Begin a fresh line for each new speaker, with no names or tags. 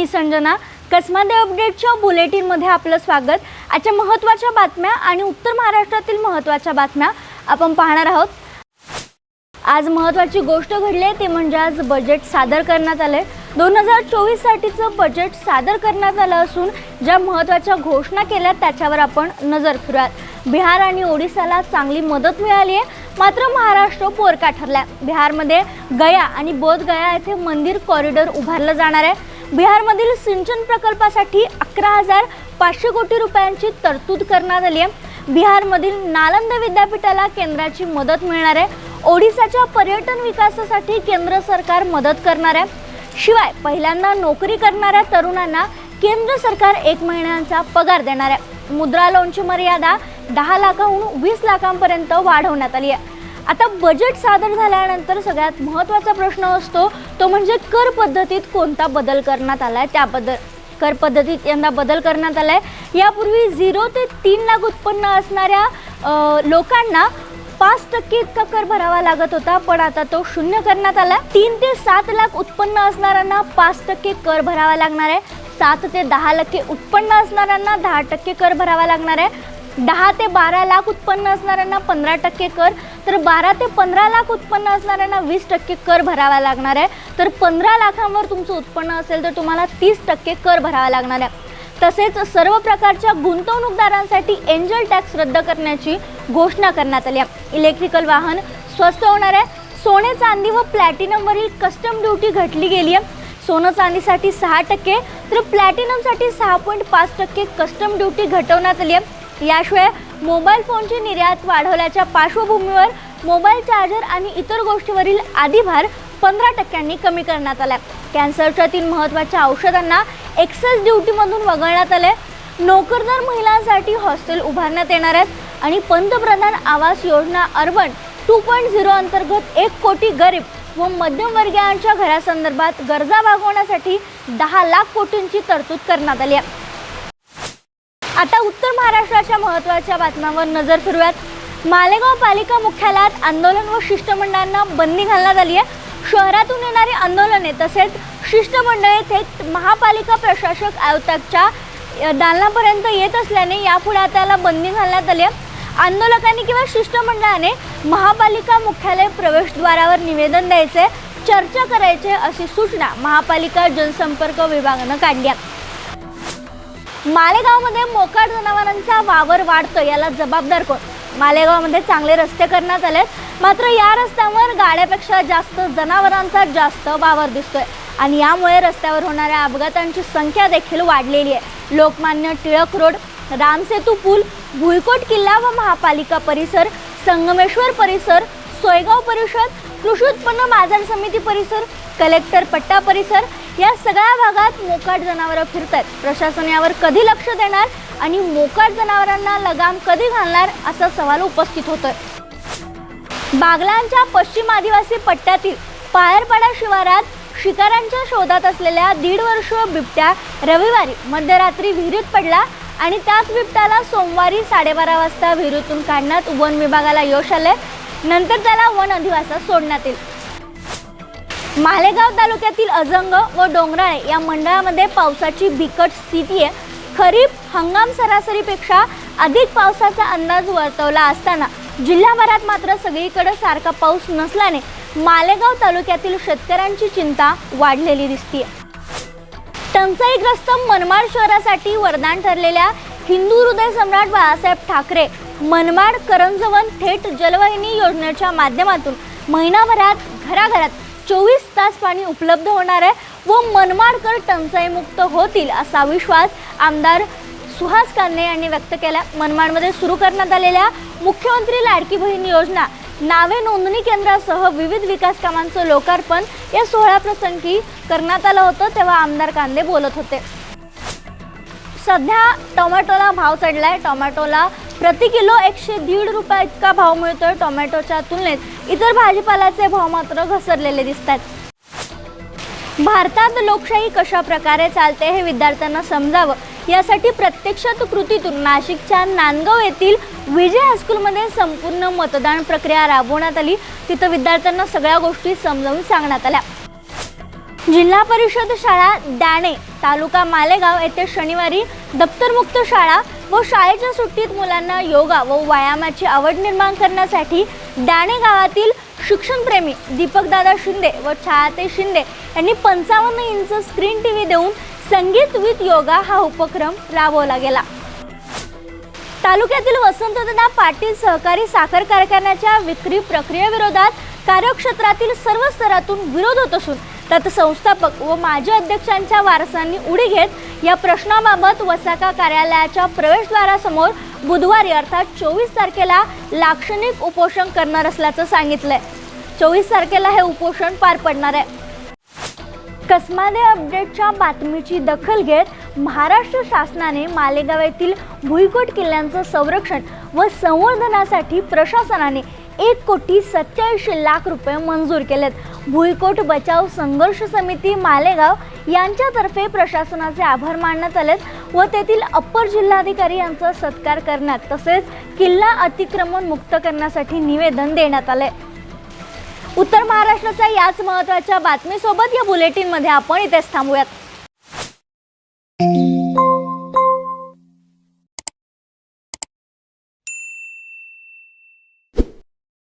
मी संजना कसमादे अपडेटच्या बुलेटिनमध्ये आपलं स्वागत. आजच्या महत्त्वाच्या बातम्या आणि उत्तर महाराष्ट्रातील महत्त्वाच्या बातम्या आपण पाहणार आहोत. आज महत्त्वाची गोष्ट घडली आहे ते म्हणजे आज बजेट सादर करण्यात आलं आहे दोन हजार चोवीससाठीचं बजेट सादर करण्यात आलं असून ज्या महत्त्वाच्या घोषणा केल्या त्याच्यावर आपण नजर फिरूयात बिहार आणि ओडिसाला चांगली मदत मिळाली आहे मात्र महाराष्ट्र पोरका ठरला बिहारमध्ये गया आणि बोधगया येथे मंदिर कॉरिडॉर उभारलं जाणार आहे. बिहारमधील सिंचन प्रकल्पासाठी अकरा हजार पाचशे कोटी रुपयांची तरतूद करण्यात आली आहे. बिहारमधील नालंदा विद्यापीठाला केंद्राची मदत मिळणार आहे. ओडिसाच्या पर्यटन विकासासाठी केंद्र सरकार मदत करणार आहे. शिवाय पहिल्यांदा नोकरी करणाऱ्या तरुणांना केंद्र सरकार एक महिन्यांचा पगार देणार आहे. मुद्रा लोनची मर्यादा दहा लाखाहून वीस लाखांपर्यंत वाढवण्यात आली आहे. आता बजेट सादर झाल्यानंतर सगळ्यात महत्त्वाचा प्रश्न असतो तो म्हणजे कर पद्धतीत कोणता बदल करण्यात आला आहे त्याबद्दल कर पद्धतीत यंदा बदल करण्यात आला आहे यापूर्वी झिरो ते तीन लाख उत्पन्न असणाऱ्या लोकांना पाच टक्के इतका कर भरावा लागत होता पण आता तो शून्य करण्यात आला तीन ते सात लाख उत्पन्न असणाऱ्यांना पाच टक्के कर भरावा लागणार आहे. सात ते दहा लक्के उत्पन्न असणाऱ्यांना दहा टक्के कर भरावा लागणार आहे. दहा ते बारा लाख उत्पन्न असणाऱ्यांना पंधरा टक्के कर तर बारा ते पंधरा लाख उत्पन्न असणाऱ्यांना वीस टक्के कर भरावा लागणार आहे. तर पंधरा लाखांवर तुमचं उत्पन्न असेल तर तुम्हाला तीस टक्के कर भरावा लागणार आहे. तसेच सर्व प्रकारच्या गुंतवणूकदारांसाठी एंजल टॅक्स रद्द करण्याची घोषणा करण्यात आली आहे. इलेक्ट्रिकल वाहन स्वस्त होणार आहे. सोने चांदी व प्लॅटिनमवरील कस्टम ड्युटी घटली गेली आहे. सोनं चांदीसाठी सहा टक्के तर प्लॅटिनमसाठी सहा पॉईंट पाच टक्के कस्टम ड्युटी घटवण्यात आली आहे. याशिवाय मोबाईल फोनची निर्यात वाढवल्याच्या पार्श्वभूमीवर मोबाईल चार्जर आणि इतर गोष्टीवरील आधीभार पंधरा टक्क्यांनी कमी करण्यात आला कॅन्सरच्या तीन महत्त्वाच्या औषधांना एक्सेस ड्युटीमधून वगळण्यात आले नोकरदार महिलांसाठी हॉस्टेल उभारण्यात येणार आहेत आणि पंतप्रधान Awas Yojana urban two point zero अंतर्गत एक कोटी गरीब व मध्यमवर्गीयांच्या घरासंदर्भात गरजा भागवण्यासाठी दहा लाख कोटींची तरतूद करण्यात आली आहे. आता उत्तर महाराष्ट्राच्या महत्त्वाच्या बातम्यांवर नजर फिरूयात मालेगाव पालिका मुख्यालयात आंदोलन व शिष्टमंडळांना बंदी घालण्यात आली आहे. शहरातून येणारी आंदोलने तसेच शिष्टमंडळे थेट महापालिका प्रशासक आयुक्ताच्या दालनापर्यंत येत असल्याने यापुढे आता बंदी घालण्यात आली आहे. आंदोलकांनी किंवा शिष्टमंडळाने महापालिका मुख्यालय प्रवेशद्वारावर निवेदन द्यायचे चर्चा करायचे अशी सूचना महापालिका जनसंपर्क विभागानं काढली आहे. मालेगावमध्ये मोकाट जनावरांचा वावर वाढतो याला जबाबदार कोण? मालेगावमध्ये चांगले रस्ते करण्यात आलेत. मात्र या रस्त्यावर गाड्यापेक्षा जास्त जनावरांचा जास्त वावर दिसतोय. आणि यामुळे रस्त्यावर होणाऱ्या अपघातांची संख्या देखील वाढलेली आहे. लोकमान्य टिळक रोड रामसेतू पूल भुईकोट किल्ला व महापालिका परिसर संगमेश्वर परिसर सोयगाव परिषद कृषी उत्पन्न बाजार समिती परिसर कलेक्टर पट्टा परिसर या सगळ्या भागात मोकाट जनावरं फिरत आहेत प्रशासन यावर कधी लक्ष देणार आणि मोकाट जनावरांना लगाम कधी घालणार असा सवाल उपस्थित होतोय. बागलांच्या पश्चिम आदिवासी पट्ट्यातील पायरपाडा शिवारात शिकाऱ्यांच्या शोधात असलेल्या दीड वर्षीय बिबट्या रविवारी मध्यरात्री विहिरीत पडला आणि त्याच बिबट्याला सोमवारी साडेबारा वाजता विहिरीतून काढण्यात वन विभागाला यश आले नंतर त्याला वन अधिवासात सोडण्यात येईल. मालेगाव तालुक्यातील अजंग व डोंगराळे या मंडळामध्ये पावसाची बिकट स्थिती आहे. खरीप हंगाम सरासरीपेक्षा अधिक पावसाचा अंदाज वर्तवला असताना जिल्हाभरात मात्र सगळीकडे सारखा पाऊस नसल्याने मालेगाव तालुक्यातील शेतकऱ्यांची चिंता वाढलेली दिसतीये. टंचाईग्रस्त मनमाड शहरासाठी वरदान ठरलेल्या हिंदू हृदय सम्राट बाळासाहेब ठाकरे मनमाड करंजवन थेट जलवाहिनी योजनेच्या माध्यमातून महिनाभरात घराघरात चोवीस तास पाणी उपलब्ध होणार आहे व मनमाडकर टंचाईमुक्त होतील असा विश्वास आमदार सुहास कांदे यांनी व्यक्त केला. मनमाडमध्ये सुरू करण्यात आलेल्या मुख्यमंत्री लाडकी बहीण योजना नावे नोंदणी केंद्रासह विविध विकास कामांचं लोकार्पण या सोहळ्याप्रसंगी करण्यात आलं होतं तेव्हा आमदार कांदे बोलत होते. सध्या टोमॅटोला भाव चढला आहे टोमॅटोला प्रति किलो एकशे दीड रुपया इतका भाव मिळतो आहे टोमॅटोच्या तुलनेत. इतर भाजीपाल्याचे भाव मात्र घसरलेले दिसत आहेत भारतात लोकशाही कशा प्रकारे चालते हे विद्यार्थ्यांना समजावं. यासाठी प्रत्यक्षात कृतीतून नाशिकच्या नांदगाव येथील विजय हायस्कूलमध्ये संपूर्ण मतदान प्रक्रिया राबवण्यात आली. तिथं विद्यार्थ्यांना सगळ्या गोष्टी समजावून सांगण्यात आल्या. जिल्हा परिषद शाळा दाणे तालुका मालेगाव येथे शनिवारी दप्तरमुक्त शाळा व शाळेच्या सुट्टीत मुलांना योगा व व्यायामाची आवड निर्माण करण्यासाठी दाणे गावातील शिक्षणप्रेमी दीपकदादा शिंदे व छायाते शिंदे यांनी पंचावन्न इंच स्क्रीन टी व्ही देऊन संगीत विथ योगा हा उपक्रम राबवला गेला. तालुक्यातील वसंतदादा पाटील सहकारी साखर कारखान्याच्या विक्री प्रक्रियेविरोधात कार्यक्षेत्रातील सर्व स्तरातून विरोध होत असून त्यात संस्थापक व माजी अध्यक्षांच्या वारसांनी उडी घेत या प्रश्नाबाबत वसाका कार्यालयाच्या प्रवेशद्वारासमोर बुधवारी अर्थात चोवीस तारखेला लाक्षणिक उपोषण करणार असल्याचं सांगितलंय. चोवीस तारखेला हे उपोषण पार पडणार आहे. कसमादे अपडेटच्या बातमीची दखल घेत महाराष्ट्र शासनाने मालेगाव येथील भुईकोट किल्ल्यांचं संरक्षण व संवर्धनासाठी प्रशासनाने एक कोटी सत्याऐंशी लाख रुपये मंजूर केलेत. भुईकोट बचाव संघर्ष समिती मालेगाव यांच्यातर्फे प्रशासनाचे आभार मानण्यात आलेत व तेथील अप्पर जिल्हाधिकारी यांचा सत्कार करण्यात तसेच किल्ला अतिक्रमण मुक्त करण्यासाठी निवेदन देण्यात आले. उत्तर महाराष्ट्राच्या याच महत्त्वाच्या बातमीसोबत या बुलेटिनमध्ये आपण इथेच थांबूयात.